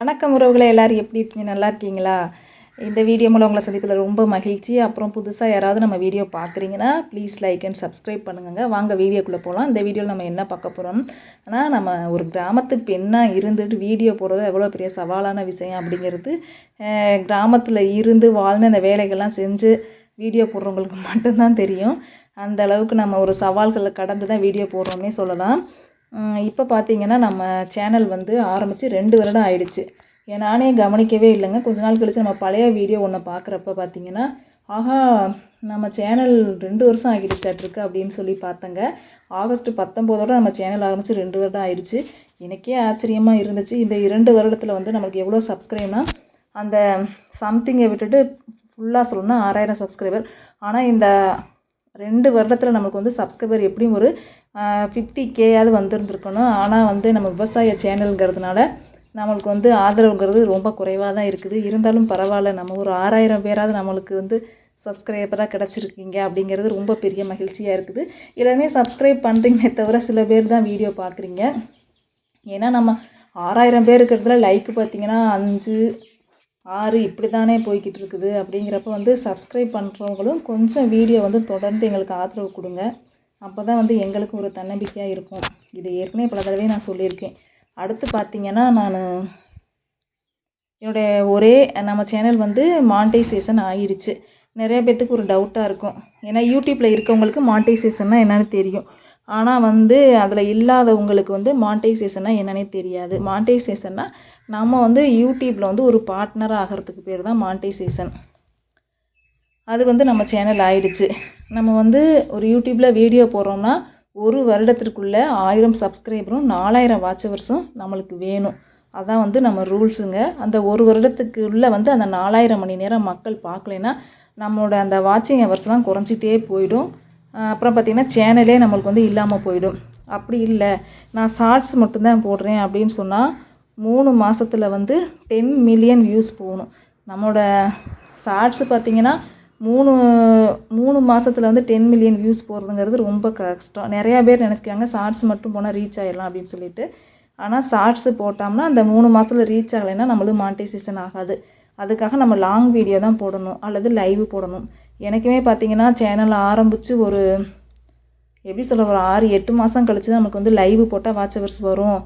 வணக்கம் உறவுகளை எல்லாரும் எப்படி இருக்கீங்க? நல்லா இருக்கீங்களா? இந்த வீடியோ மூலம் உங்களை சந்திப்பதில் ரொம்ப மகிழ்ச்சி. அப்புறம் புதுசாக யாராவது நம்ம வீடியோ பார்க்குறீங்கன்னா ப்ளீஸ் லைக் அண்ட் சப்ஸ்கிரைப் பண்ணுங்க. வாங்க வீடியோக்குள்ளே போகலாம் இந்த வீடியோவில் நம்ம என்ன பார்க்க போகிறோம் ஆனால் நம்ம ஒரு கிராமத்து பெண்ணாக இருந்துட்டு வீடியோ போடுறது எவ்வளோ பெரிய சவாலான விஷயம் அப்படிங்கிறது கிராமத்தில் இருந்து வாழ்ந்து அந்த வேலைகள்லாம் செஞ்சு வீடியோ போடுறவங்களுக்கு மட்டும்தான் தெரியும். அந்த அளவுக்கு நம்ம ஒரு சவால்களை கடந்து தான் வீடியோ போடுறோம்னே சொல்லலாம். இப்போ பார்த்தீங்கன்னா நம்ம சேனல் வந்து ஆரம்பித்து ரெண்டு வருடம் ஆயிடுச்சு. நானே கவனிக்கவே இல்லைங்க. கொஞ்ச நாள் கழித்து நம்ம பழைய வீடியோ ஒன்று பார்க்குறப்ப பார்த்தீங்கன்னா ஆஹா நம்ம சேனல் ரெண்டு வருஷம் ஆகிடுச்சாட்ருக்கு அப்படின்னு சொல்லி பார்த்தங்க. ஆகஸ்ட் பத்தொம்போதோட நம்ம சேனல் ஆரம்பித்து ரெண்டு வருடம் ஆயிடுச்சு. எனக்கே ஆச்சரியமாக இருந்துச்சு. இந்த இரண்டு வருடத்தில் வந்து நம்மளுக்கு எவ்வளோ சப்ஸ்கிரைப்னா அந்த சம்திங்கை விட்டுட்டு ஃபுல்லாக சொல்லணும்னா ஆறாயிரம் சப்ஸ்கிரைபர் ஆனால் இந்த ரெண்டு வருடத்தில் நமக்கு வந்து சப்ஸ்கிரைபர் எப்படியும் ஒரு ஃபிஃப்டி கேயாவது வந்திருந்துருக்கணும். ஆனால் வந்து நம்ம விவசாய சேனலுங்கிறதுனால நம்மளுக்கு வந்து ஆதரவுங்கிறது ரொம்ப குறைவாக தான் இருக்குது. இருந்தாலும் பரவாயில்ல நம்ம ஒரு ஆறாயிரம் பேராவது நம்மளுக்கு வந்து சப்ஸ்கிரைபராக கிடச்சிருக்கீங்க அப்படிங்கிறது ரொம்ப பெரிய மகிழ்ச்சியாக இருக்குது. எல்லாமே சப்ஸ்கிரைப் பண்ணுறீங்களே தவிர சில பேர் தான் வீடியோ பார்க்குறீங்க ஏன்னா நம்ம ஆறாயிரம் பேர் இருக்கிறதுல லைக்கு பார்த்திங்கன்னா அஞ்சு ஆறு இப்படி தானே போய்கிட்டு இருக்குது அப்படிங்கிறப்ப வந்து சப்ஸ்கிரைப் பண்ணுறவங்களும் கொஞ்சம் வீடியோ வந்து தொடர்ந்து எங்களுக்கு ஆதரவு கொடுங்க. அப்போ தான் வந்து எங்களுக்கு ஒரு தன்னம்பிக்கையாக இருக்கும். இது ஏற்கனவே பல தடவை நான் சொல்லியிருக்கேன். அடுத்து பார்த்திங்கன்னா நான் என்னுடைய ஒரே நம்ம சேனல் வந்து மானிட்டைசேஷன் ஆயிடுச்சு நிறைய பேர்த்துக்கு ஒரு டவுட்டாக இருக்கும். ஏன்னா யூடியூப்பில் இருக்கவங்களுக்கு மானிட்டைசேஷன்னா என்னென்னு தெரியும். ஆனால் வந்து அதில் இல்லாதவங்களுக்கு வந்து மான்டைசேஷன்னா என்னன்னே தெரியாது. மான்டைசேஷன்னா நம்ம வந்து யூடியூப்பில் வந்து ஒரு பார்ட்னர் ஆகிறதுக்கு பேர் தான் மான்டைசேஷன் அது வந்து நம்ம சேனல் ஆயிடுச்சு. நம்ம வந்து ஒரு யூடியூப்பில் வீடியோ போடுறோம்னா ஒரு வருடத்திற்குள்ளே ஆயிரம் சப்ஸ்கிரைபரும் நாலாயிரம் வாட்சவர்ஸும் நம்மளுக்கு வேணும். அதான் வந்து நம்ம ரூல்ஸுங்க அந்த ஒரு வருடத்துக்குள்ளே வந்து அந்த நாலாயிரம் மணி நேரம் மக்கள் பார்க்கலைன்னா நம்மளோட அந்த வாட்சிங் ஹவர்ஸ்லாம் குறைஞ்சிட்டே போயிடும். அப்புறம் பார்த்திங்கன்னா சேனலே நம்மளுக்கு வந்து இல்லாமல் போயிடும். அப்படி இல்லை. நான் ஷார்ட்ஸ் மட்டும்தான் போடுறேன் அப்படின்னு சொன்னால் மூணு மாதத்தில் வந்து டென் மில்லியன் வியூஸ் போகணும். நம்மளோட ஷார்ட்ஸ் பார்த்திங்கன்னா மூணு மூணு மாதத்தில் வந்து டென் மில்லியன் வியூஸ் போகிறதுங்கிறது ரொம்ப கஷ்டம். நிறையா பேர் நினைக்கிறாங்க ஷார்ட்ஸ் மட்டும் போனால் ரீச் ஆயிடலாம் அப்படின்னு சொல்லிட்டு. ஆனால் ஷார்ட்ஸு போட்டோம்னா அந்த மூணு மாதத்தில் ரீச் ஆகலைன்னா நம்மளுக்கு மானிட்டைசேஷன் ஆகாது. அதுக்காக நம்ம லாங் வீடியோ தான் போடணும். அல்லது லைவ் போடணும். எனக்குமே பார்த்திங்கன்னா சேனல் ஆரம்பித்து ஒரு எப்படி சொல்ல ஒரு ஆறு எட்டு மாதம் கழிச்சு தான் நமக்கு வந்து லைவ் போட்டால் வாட்சவர்ஸ் வரும்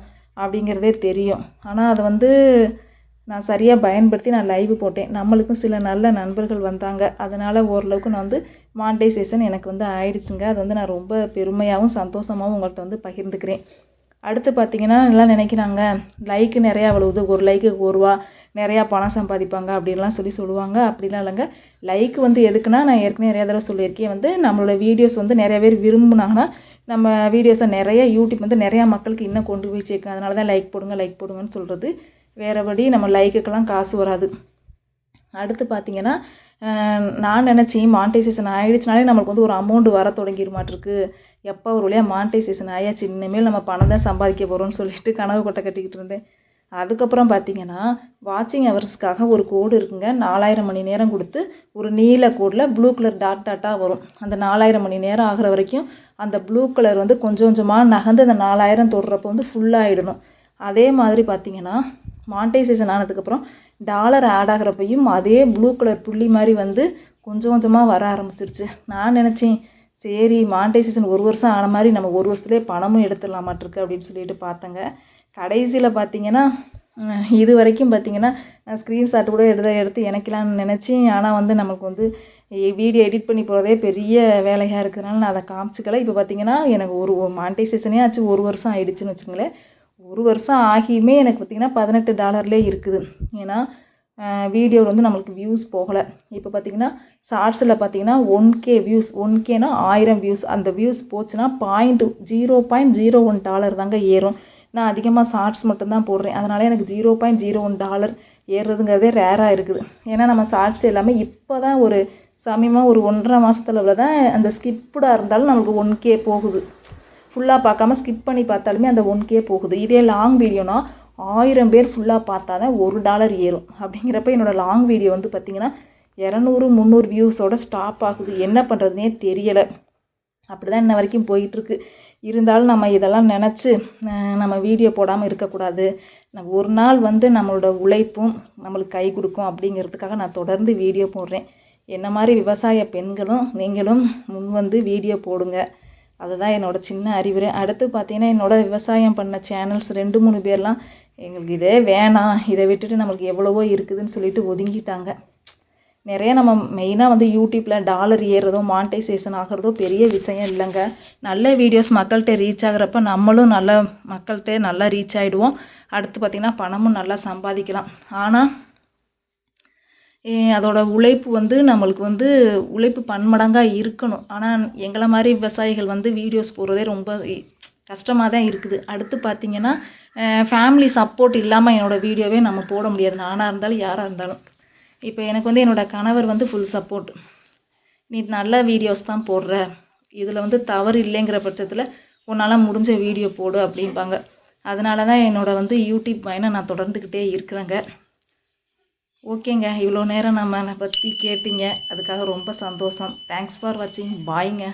அப்படிங்கிறதே தெரியும். ஆனால் அதை வந்து நான் சரியாக பயன்படுத்தி நான் லைவ் போட்டேன். நம்மளுக்கும் சில நல்ல நண்பர்கள் வந்தாங்க. அதனால் ஓரளவுக்கு நான் வந்து மானிட்டைசேஷன் எனக்கு வந்து ஆயிடுச்சுங்க. அது வந்து நான் ரொம்ப பெருமையாகவும் சந்தோஷமாகவும் உங்கள்கிட்ட வந்து பகிர்ந்துக்கிறேன். அடுத்து பார்த்திங்கன்னா எல்லாம் நினைக்கிறாங்க. லைக்கு நிறையா அவ்வளவுது ஒரு லைக்கு ஒரு ரூபா நிறையா பணம் சம்பாதிப்பாங்க அப்படின்லாம் சொல்லி சொல்லுவாங்க. அப்படிலாம் இல்லைங்க. லைக் வந்து எதுக்குன்னா நான் ஏற்கனவே நிறைய தடவை சொல்லியிருக்கேன். வந்து நம்மளோட வீடியோஸ் வந்து நிறைய பேர் விரும்புனாங்கன்னா நம்ம வீடியோஸை நிறைய யூடியூப் வந்து நிறையா மக்களுக்கு இன்னும் கொண்டு போய் சேர்க்கணும். அதனால தான் லைக் போடுங்க லைக் போடுங்கன்னு சொல்கிறது வேறபடி நம்ம லைக்குக்கெல்லாம் காசு வராது. அடுத்து பார்த்தீங்கன்னா நான் நினச்சேன் மானிட்டைசேஷன் ஆகிடுச்சுனாலே நம்மளுக்கு வந்து ஒரு அமௌண்ட் வர தொடங்கிருமாட்டிருக்கு. எப்போ ஒரு வழியாக மானிட்டைசேஷன் ஆயாச்சு? இனிமேல் நம்ம பணம் தான் சம்பாதிக்க போகிறோம்னு சொல்லிட்டு கனவு கொட்டை கட்டிக்கிட்டு இருந்தேன். அதுக்கப்புறம் பார்த்தீங்கன்னா வாட்சிங் ஹவர்ஸ்க்காக ஒரு கோடு இருக்குங்க. நாலாயிரம் மணி நேரம் கொடுத்து ஒரு நீல கோடில் ப்ளூ கலர் டாட் டாட்டாக வரும். அந்த நாலாயிரம் மணி நேரம் ஆகிற வரைக்கும் அந்த ப்ளூ கலர் வந்து கொஞ்சம் கொஞ்சமாக நகர்ந்து அந்த நாலாயிரம் தொடுறப்போ வந்து ஃபுல்லாகிடணும் அதே மாதிரி பார்த்தீங்கன்னா மானிட்டைசேஷன் ஆனதுக்கப்புறம் டாலர் ஆட் ஆகிறப்பையும் அதே ப்ளூ கலர் புள்ளி மாதிரி வந்து கொஞ்சம் கொஞ்சமாக வர ஆரம்பிச்சிருச்சு. நான் நினச்சேன் சரி மானிட்டைசேஷன் ஒரு வருஷம் ஆன மாதிரி நம்ம ஒரு வருஷத்துலேயே பணமும் எடுத்துடலாமாட்டிருக்கு அப்படின்னு சொல்லிட்டு பார்த்தேங்க. கடைசியில் பார்த்தீங்கன்னா இது வரைக்கும் பார்த்தீங்கன்னா நான் ஸ்க்ரீன்ஷாட் கூட எடுத்த எடுத்து இணைக்கலான்னு நினச்சேன் ஆனால் வந்து நமக்கு வந்து வீடியோ எடிட் பண்ணி போகிறதே பெரிய வேலையாக இருக்கிறதுனால நான் அதை காமிச்சிக்கல. இப்போ பார்த்தீங்கன்னா எனக்கு ஒரு மானிட்டைசேஷனே ஆச்சு ஒரு வருஷம் ஆகிடுச்சின்னு வச்சுங்களேன் ஒரு வருஷம் ஆகியுமே எனக்கு பார்த்திங்கன்னா பதினெட்டு டாலர்லேயே இருக்குது. ஏன்னா வீடியோவில் வந்து நம்மளுக்கு வியூஸ் போகலை. இப்போ பார்த்தீங்கன்னா ஷார்ட்ஸில் பார்த்தீங்கன்னா ஒன் கே வியூஸ் ஒன் கேனா ஆயிரம் வியூஸ் அந்த வியூஸ் போச்சுன்னா point zero point zero one dollar தாங்க ஏறும். நான் அதிகமாக ஷார்ட்ஸ் மட்டும்தான் போடுறேன். அதனால் எனக்கு zero point zero one dollar ஏறுறதுங்கிறதே ரேராக இருக்குது. ஏன்னா நம்ம ஷார்ட்ஸ் எல்லாமே இப்போ தான் ஒரு சமயமாக ஒரு ஒன்றரை மாதத்துல தான் அந்த ஸ்கிப்புடாக இருந்தாலும் நமக்கு ஒன் கே போகுது. ஃபுல்லாக பார்க்காம ஸ்கிப் பண்ணி பார்த்தாலுமே அந்த ஒன் கே போகுது. இதே லாங் வீடியோனா ஆயிரம் பேர் ஃபுல்லாக பார்த்தா தான் ஒரு டாலர் ஏறும். அப்படிங்கிறப்ப என்னோடய லாங் வீடியோ வந்து பார்த்திங்கன்னா இரநூறு முந்நூறு வியூஸோட ஸ்டாப் ஆகுது. என்ன பண்ணுறதுனே தெரியலை. அப்படி தான் இன்ன வரைக்கும் போயிட்டுருக்கு இருந்தாலும் நம்ம இதெல்லாம் நினச்சி நம்ம வீடியோ போடாமல் இருக்கக்கூடாது. ஒரு நாள் வந்து நம்மளோட உழைப்பும் நம்மளுக்கு கை கொடுக்கும் அப்படிங்கிறதுக்காக நான் தொடர்ந்து வீடியோ போடுறேன். என்ன மாதிரி விவசாய பெண்களும் நீங்களும் முன் வந்து வீடியோ போடுங்க. அதுதான் என்னோடய சின்ன அறிவுரை. அடுத்து பார்த்தீங்கன்னா என்னோட விவசாயம் பண்ண சேனல்ஸ் ரெண்டு மூணு பேர்லாம் எங்களுக்கு இதே வேணாம். இதை விட்டுட்டு நம்மளுக்கு எவ்வளவோ இருக்குதுன்னு சொல்லிட்டு ஒதுங்கிட்டாங்க. நிறைய நம்ம மெயினாக வந்து யூடியூப்பில் டாலர் ஏறுறதோ மானிட்டைசேஷன் ஆகிறதோ பெரிய விஷயம் இல்லைங்க. நல்ல வீடியோஸ் மக்கள்கிட்ட ரீச் ஆகிறப்ப நம்மளும் நல்ல மக்கள்கிட்ட நல்லா ரீச் ஆகிடுவோம் அடுத்து பார்த்திங்கன்னா பணமும் நல்லா சம்பாதிக்கலாம். ஆனால் அதோட உழைப்பு வந்து நம்மளுக்கு வந்து உழைப்பு பன்மடங்காக இருக்கணும். ஆனால் எங்களை மாதிரி விவசாயிகள் வந்து வீடியோஸ் போடுறதே ரொம்ப கஷ்டமாக தான் இருக்குது. அடுத்து பார்த்திங்கன்னா ஃபேமிலி சப்போர்ட் இல்லாமல் என்னோடய வீடியோவே நம்ம போட முடியாது. நானாக இருந்தாலும் யாராக இருந்தாலும். இப்போ எனக்கு வந்து என்னோடய கணவர் வந்து ஃபுல் சப்போர்ட் நீ நல்ல வீடியோஸ் தான் போடுற. இதில் வந்து தவறு இல்லைங்கிற பட்சத்தில் உன்னால் முடிஞ்ச வீடியோ போடு அப்படிம்பாங்க. அதனால தான் என்னோடய வந்து யூடியூப் பயணம் நான் தொடர்ந்துக்கிட்டே இருக்கிறேங்க. ஓகேங்க இவ்வளோ நேரம் நம்ம பற்றி கேட்டிங்க. அதுக்காக ரொம்ப சந்தோஷம். தேங்க்ஸ் ஃபார் வாட்சிங் பாய்ங்க